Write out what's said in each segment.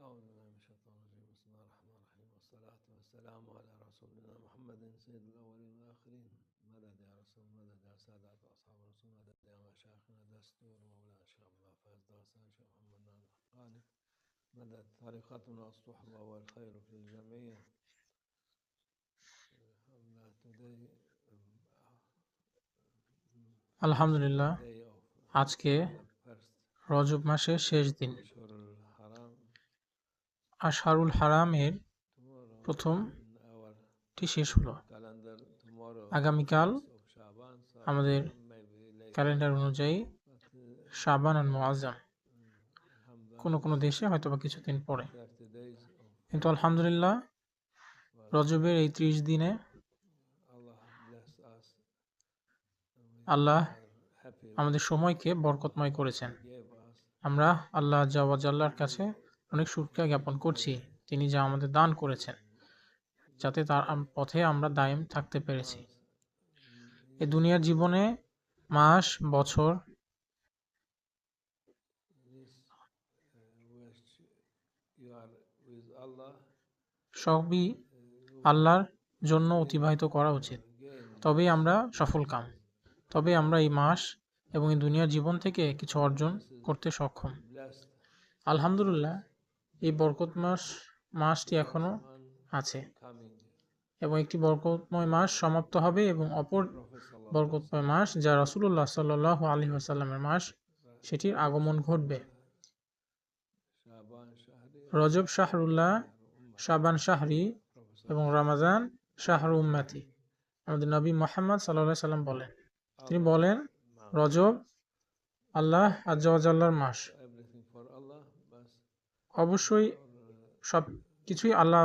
أعوذ بالله من الشيطان الرجيم بسم الله الرحمن الرحيم والصلاة والسلام على رسولنا محمد سيد الأولين والآخرين مدد يا رسول مدد يا سادة أصحاب الرسول مدد يا مشايخنا دستور مولانا الشيخ عبد الله فايز دغسان شيخ محمد ناظر الحقاني مدد طريقتنا الصحبة والخير في الجميع الحمد لله today আলহামদুলিল্লাহ day of আজকে first রজব মাসের শেষ দিন Ashur al-Haram আশারুল হারামের প্রথমটি শেষ হলো। আগামীকাল আমাদের ক্যালেন্ডার অনুযায়ী শাবান আর alhamdulillah কোনো কোনো দেশে হয়তো বা কিছুদিন পরে। 30 days of কিন্তু আলহামদুলিল্লাহ, রজবের এই ত্রিশ দিনে আল্লাহ আমাদের সময়কে বরকতময় করেছেন। আমরা আল্লাহ জাওয়াজাল্লার কাছে অনেক সুক্রিয়া জ্ঞাপন করছি। তিনি যা আমাদের দান করেছেন, যাতে তার পথে আমরা দায়েম থাকতে পেরেছি। এই দুনিয়ার জীবনে মাস, বছর সবই আল্লাহর জন্য অতিবাহিত করা উচিত। তবেই আমরা সফল কাম। তবে আমরা এই মাস এবং এই দুনিয়ার জীবন থেকে কিছু অর্জন করতে সক্ষম। আলহামদুলিল্লাহ এই বরকত মাস, মাসটি এখনও আছে এবং একটি বরকতময় মাস সমাপ্ত হবে এবং অপর বরকতময় মাস যা রাসূলুল্লাহ সাল্লাহ আলী আসাল্লামের মাস, সেটির আগমন ঘটবে। রজব শাহরুল্লাহ, শাবান শাহরি এবং রমাজান শাহরু উম্মাতি। আমাদের নবী মোহাম্মদ সাল্লাহ সাল্লাম বলেন, তিনি বলেন, রজব আল্লাহ আজ্লার মাস। অবশ্যই সব কিছুই আল্লাহ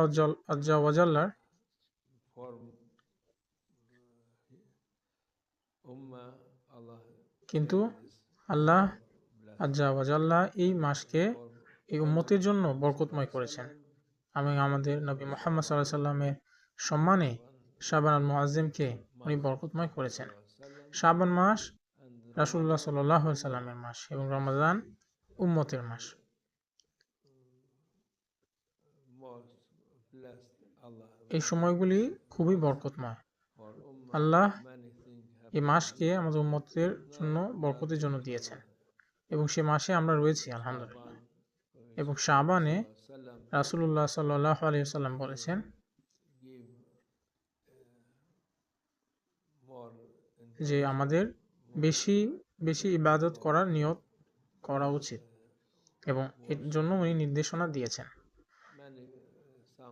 for কিন্তু আল্লাহ আজ্লাহ এই মাসকে, এই উম্মতের জন্য বরকতময় করেছেন। আমি আমাদের নবী মোহাম্মদ সাল্লাহ সাল্লামের সম্মানে শাবান আল মুআজ্জিমকে উনি বরকতময় করেছেন। শাবান মাস and রাসূলুল্লাহ সাল্লাহ সাল্লামের মাস এবং রমজান উম্মতের মাস। এই সময়গুলি খুবই বরকতময়। আল্লাহ এই মাসকে আমাদের উম্মতের জন্য বরকতের জন্য দিয়েছেন এবং সে মাসে আমরা রয়েছি, আলহামদুলিল্লাহ। এবং শাবানে রাসূলুল্লাহ সাল্লাহ আলিয়াল্লাম বলেছেন, যে আমাদের বেশি বেশি ইবাদত করার নিয়ত করা উচিত এবং এর জন্য উনি নির্দেশনা দিয়েছেন।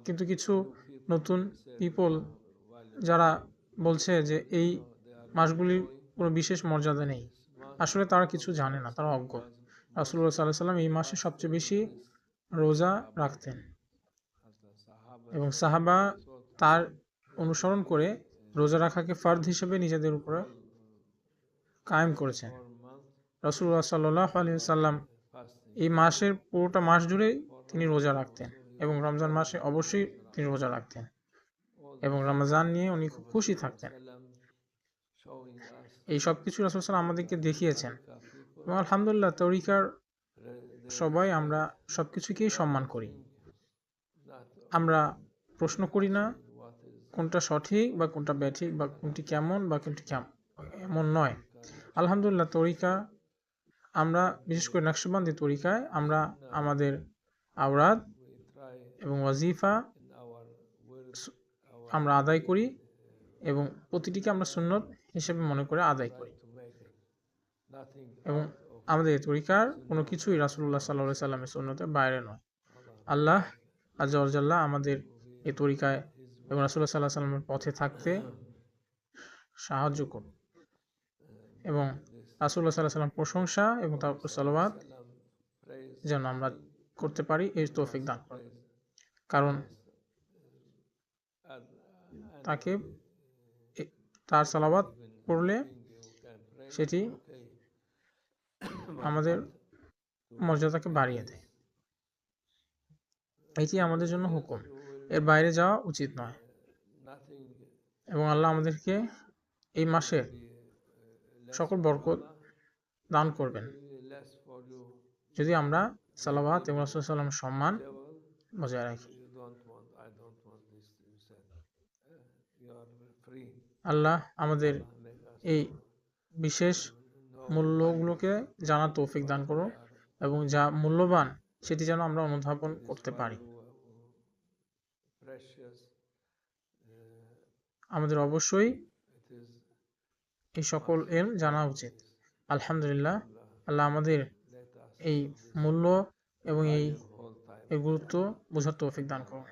কিন্তু কিছু নতুন পিপল যারা বলছে যে এই মাসগুলির কোনো বিশেষ মর্যাদা নেই। আসলে তারা কিছু জানে না, তারা অজ্ঞ। রাসুল্লাহ সাল্লাহ সাল্লাম এই মাসে সবচেয়ে বেশি রোজা রাখতেন এবং সাহাবা তার অনুসরণ করে রোজা রাখাকে ফার্দ হিসেবে নিজেদের উপরে কায়েম করেছেন। রসুল্লাহ সাল্লাহ আলী সাল্লাম এই মাসের পুরোটা মাস জুড়েই তিনি রোজা রাখতেন এবং রমজান মাসে অবশ্যই তিনি রোজা রাখতেন। এবং রমজান নিয়ে উনি খুব খুশি থাকতেন। এই সব কিছু রসুল সাল্লাম আমাদেরকে দেখিয়েছেন। এবং আলহামদুলিল্লাহ তরিকার সবাই আমরা সব কিছুকেই সম্মান করি। আমরা প্রশ্ন করি না কোনটা সঠিক বা কোনটা ব্যাঠিক বা কোনটি কেমন বা কোনটি কেমন এমন নয়। আলহামদুলিল্লাহ তরিকা আমরা বিশেষ করে নকশবন্দি তরিকায় আমরা আমাদের try এবং ওয়াজিফা আমরা আদায় করি এবং প্রতিটিকে আমরা সুন্নত হিসেবে মনে করে আদায় করি। এবং আমাদের তরিকার কোনো কিছুই রাসুল্লাহ সাল্লাহ সাল্লামের সুন্নতের বাইরে নয়। আল্লাহ আজ্লাহ আমাদের এ তরিকায় এবং রাসুল্লাহ সাল্লাহ সাল্লামের পথে থাকতে সাহায্য করুন। এবং রাসুল্লাহ সাল্লাহ সাল্লাম প্রশংসা এবং তার সালবাদ যেন আমরা করতে পারি, এই তৌফিক দান কারণ তাকে তার সালাবাদ পড়লে সেটি আমাদের মর্যাদাকে বাড়িয়ে দেয়। এটি আমাদের জন্য হুকুম। এর বাইরে যাওয়া উচিত নয়। এবং আল্লাহ আমাদেরকে এই মাসে সকল বরকত দান করবেন। যদি আমরা সালাবাত এবং রাসুল সাল্লামের সম্মান বজায় রাখি। আল্লাহ আমাদের এই বিশেষ মূল্যগুলোকে জানার তৌফিক দান করুন এবং যা মূল্যবান সেটি যেন আমরা অনুধাবন করতে পারি। আমাদের অবশ্যই এই সকল এর জানা উচিত। আলহামদুলিল্লাহ, আল্লাহ আমাদের এই মূল্য এবং এই গুরুত্ব বোঝার তৌফিক দান করুন।